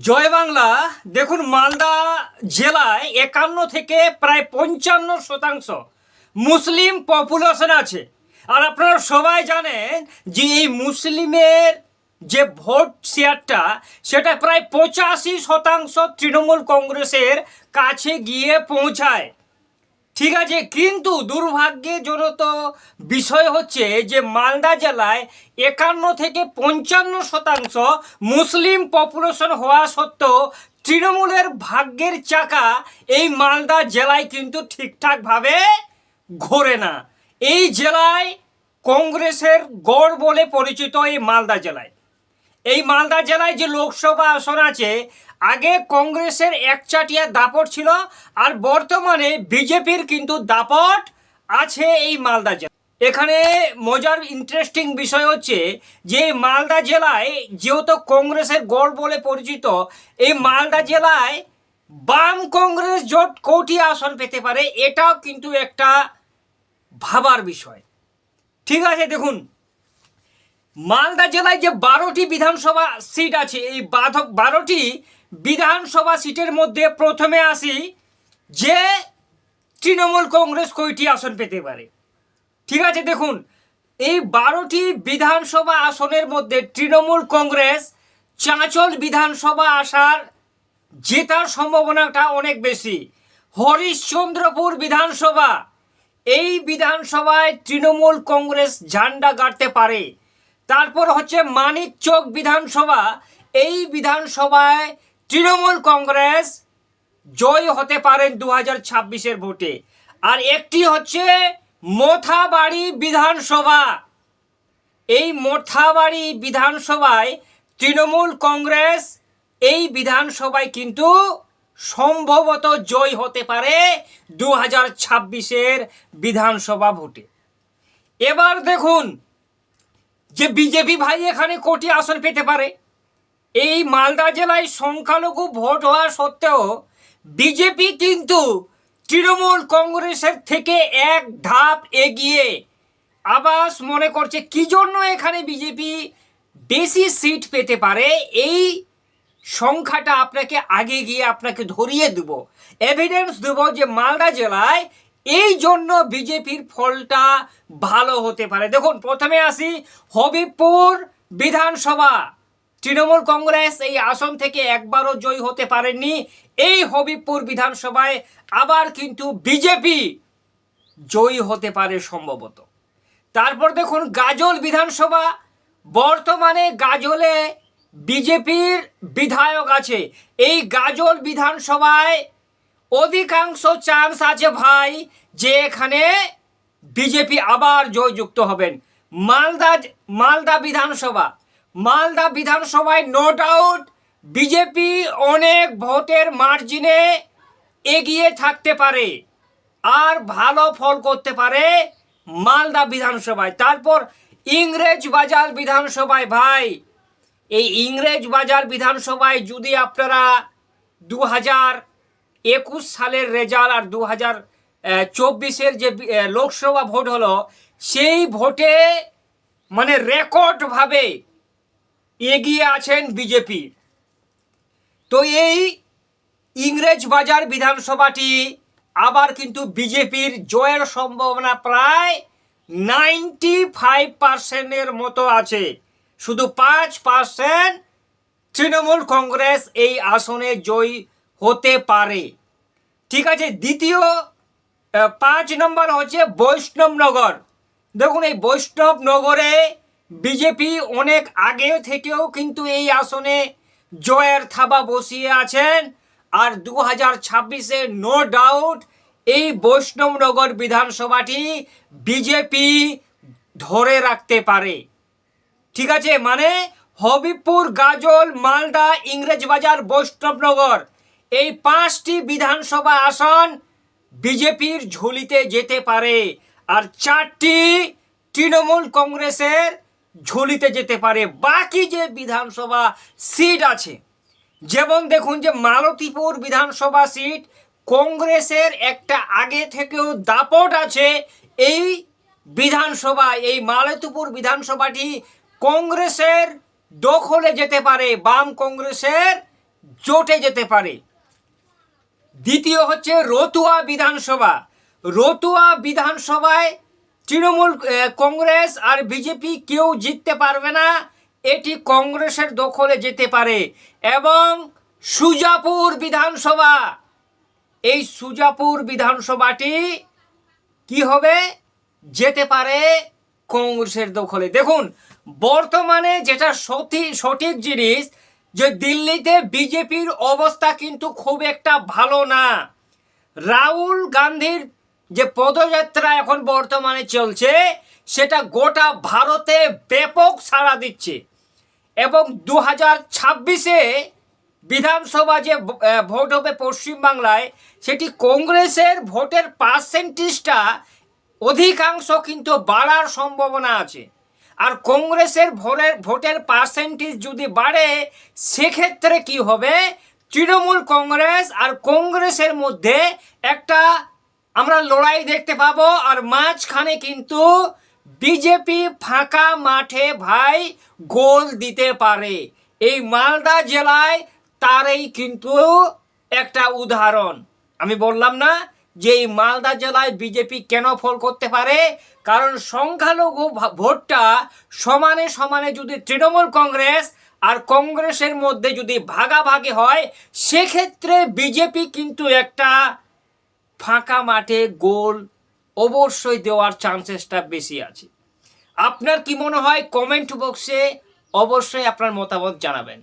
জয় বাংলা, দেখুন মালদা জেলায় একান্ন থেকে প্রায় পঞ্চান্ন শতাংশ মুসলিম পপুলেশন আছে। আর আপনারা সবাই জানেন যে এই মুসলিমের যে ভোট শেয়ারটা, সেটা প্রায় পঁচাশি শতাংশ তৃণমূল কংগ্রেসের কাছে গিয়ে পৌঁছায়। ঠিক আছে, কিন্তু দুর্ভাগ্যজনক বিষয় হচ্ছে যে মালদা জেলায় একান্ন থেকে পঞ্চান্ন শতাংশ মুসলিম পপুলেশন হওয়া সত্ত্বেও তৃণমূলের ভাগ্যের চাকা এই মালদা জেলায় কিন্তু ঠিকঠাকভাবে ঘোরে না। এই জেলায় কংগ্রেসের গড় বলে পরিচিত এই মালদা জেলায়। এই মালদা জেলায় যে লোকসভা আসন আছে, আগে কংগ্রেসের একচাটিয়া দাপট ছিল, আর বর্তমানে বিজেপির কিন্তু দাপট আছে এই মালদা জেলা এখানে মজার ইন্টারেস্টিং বিষয় হচ্ছে যে মালদা জেলায় যেহেতু কংগ্রেসের গড় বলে পরিচিত, এই মালদা জেলায় বাম কংগ্রেস জোট কোটি আসন পেতে পারে, এটাও কিন্তু একটা ভাবার বিষয়। ঠিক আছে, দেখুন। মালদা জেলায় যে বারোটি বিধানসভা সিট আছে, এই বাধক বারোটি বিধানসভা সিটের মধ্যে প্রথমে আসি যে তৃণমূল কংগ্রেস কয়টি আসন পেতে পারে। ঠিক আছে, দেখুন, এই বারোটি বিধানসভা আসনের মধ্যে তৃণমূল কংগ্রেস, চাঁচল বিধানসভা আসার জেতার সম্ভাবনাটা অনেক বেশি। হরিশ্চন্দ্রপুর বিধানসভা, এই বিধানসভায় তৃণমূল কংগ্রেস ঝান্ডা গাড়তে পারে। তারপর হচ্ছে মানিক চক বিধানসভা। এই বিধানসভায় তৃণমূল কংগ্রেস জয় হতে পারেন দু হাজার ছাব্বিশের ভোটে। আর একটি হচ্ছে মোথাবাড়ি বিধানসভা। এই মোথাবাড়ি বিধানসভায় তৃণমূল কংগ্রেস এই বিধানসভায় কিন্তু সম্ভবত জয় হতে পারে দু হাজার ছাব্বিশের বিধানসভা ভোটে। এবার দেখুন যে বিজেপি ভাই এখানে কোটি আসন পেতে পারে। এই মালদা জেলায় সংখ্যালঘু ভোট হওয়া সত্ত্বেও বিজেপি কিন্তু তৃণমূল কংগ্রেসের থেকে এক ধাপ এগিয়ে। আবাস মনে করছে, কি জন্য এখানে বিজেপি বেশি সিট পেতে পারে? এই সংখ্যাটা আপনাকে আগে গিয়ে আপনাকে ধরিয়ে দেব। এভিডেন্স দেব যে মালদা জেলায় জন্য বিজেপির ফলটা ভালো হতে পারে। দেখুন, প্রথমে আসি হবিবপুর বিধানসভা। তৃণমূল কংগ্রেস এই আসন থেকে একবারও জয়ী হতে পারেননি। এই হবিবপুর বিধানসভায় আবার কিন্তু বিজেপি জয়ী হতে পারে সম্ভবত। তারপর দেখুন, গাজল বিধানসভা। বর্তমানে গাজলে বিজেপির বিধায়ক আছে। এই গাজল বিধানসভায় অধিকাংশ চান্স আছে ভাই যে এখানে বিজেপি আবার জয়যুক্ত হবেন। মালদা মালদা বিধানসভা। মালদা বিধানসভায় নো ডাউট বিজেপি অনেক ভোটের মার্জিনে এগিয়ে থাকতে পারে আর ভালো ফল করতে পারে মালদা বিধানসভায়। তারপর ইংরেজ বাজার বিধানসভায় ভাই, এই ইংরেজ বাজার বিধানসভায় যদি আপনারা দু হাজার একুশ সালের রেজাল্ট আর দু হাজার চব্বিশের যে লোকসভা ভোট হলো, সেই ভোটে মানে রেকর্ডভাবে এগিয়ে আছেন বিজেপি। তো এই ইংরেজ বাজার বিধানসভাটি আবার কিন্তু বিজেপির জয়ের সম্ভাবনা প্রায় নাইনটি ফাইভ পার্সেন্টের মতো আছে। শুধু পাঁচ পার্সেন্ট তৃণমূল কংগ্রেস এই আসনে জয়ী হতে পারে। ঠিক আছে, দ্বিতীয় পাঁচ নম্বর হচ্ছে বৈষ্ণবনগর। দেখুন, এই বৈষ্ণবনগরে বিজেপি অনেক আগে থেকেও কিন্তু এই আসনে জয়ের থাবা বসিয়ে আছেন। আর দু হাজার ছাব্বিশে নো ডাউট এই বৈষ্ণবনগর বিধানসভাটি বিজেপি ধরে রাখতে পারে। ঠিক আছে মানে হবিবপুর, গাজল, মালদা, ইংরেজবাজার, বৈষ্ণবনগর। এই পাঁচটি বিধানসভা আসন বিজেপির ঝুলিতে যেতে পারে আর চারটি তৃণমূল কংগ্রেসের ঝুলিতে যেতে পারে। বাকি যে বিধানসভা সিট আছে, যেমন দেখুন যে মালতীপুর বিধানসভা সিট, কংগ্রেসের একটা আগে থেকেও দাপট আছে এই বিধানসভা, এই মালতীপুর বিধানসভাটি কংগ্রেসের দখলে যেতে পারে, বাম কংগ্রেসের জোটে যেতে পারে। দ্বিতীয় হচ্ছে রতুয়া বিধানসভা। রতুয়া বিধানসভায় তৃণমূল কংগ্রেস আর বিজেপি কেউ জিততে পারবে না, এটি কংগ্রেসের দখলে যেতে পারে এবং সুজাপুর বিধানসভা। এই সুজাপুর বিধানসভাটি কি হবে? যেতে পারে কংগ্রেসের দখলে। দেখুন, বর্তমানে যেটা সঠিক সঠিক জিনিস যে দিল্লিতে বিজেপির অবস্থা কিন্তু খুব একটা ভালো না। রাহুল গান্ধীর যে পদযাত্রা এখন বর্তমানে চলছে, সেটা গোটা ভারতে ব্যাপক সাড়া দিচ্ছে। এবং দু হাজার ছাব্বিশে বিধানসভা যে ভোট হবে পশ্চিমবাংলায়, সেটি কংগ্রেসের ভোটের পার্সেন্টেজটা অধিকাংশ কিন্তু বাড়ার সম্ভাবনা আছে। আর কংগ্রেসের ভোটের ভোটের পার্সেন্টেজ যদি বাড়ে, সেক্ষেত্রে কি হবে? তৃণমূল কংগ্রেস আর কংগ্রেসের মধ্যে একটা আমরা লড়াই দেখতে পাবো আর মাঝখানে কিন্তু বিজেপি ফাঁকা মাঠে ভাই গোল দিতে পারে। এই মালদা জেলায় তারই কিন্তু একটা উদাহরণ। আমি বললাম না যে এই মালদা জেলায় বিজেপি কেন ফল করতে পারে? কারণ সংখ্যালঘু ভোটটা সমানে সমানে যদি তৃণমূল কংগ্রেস আর কংগ্রেসের মধ্যে যদি ভাগাভাগি হয়, সেক্ষেত্রে বিজেপি কিন্তু একটা ফাঁকা মাঠে গোল অবশ্যই দেওয়ার চান্সেসটা বেশি আছে। আপনার কি মনে হয়? কমেন্ট বক্সে অবশ্যই আপনার মতামত জানাবেন।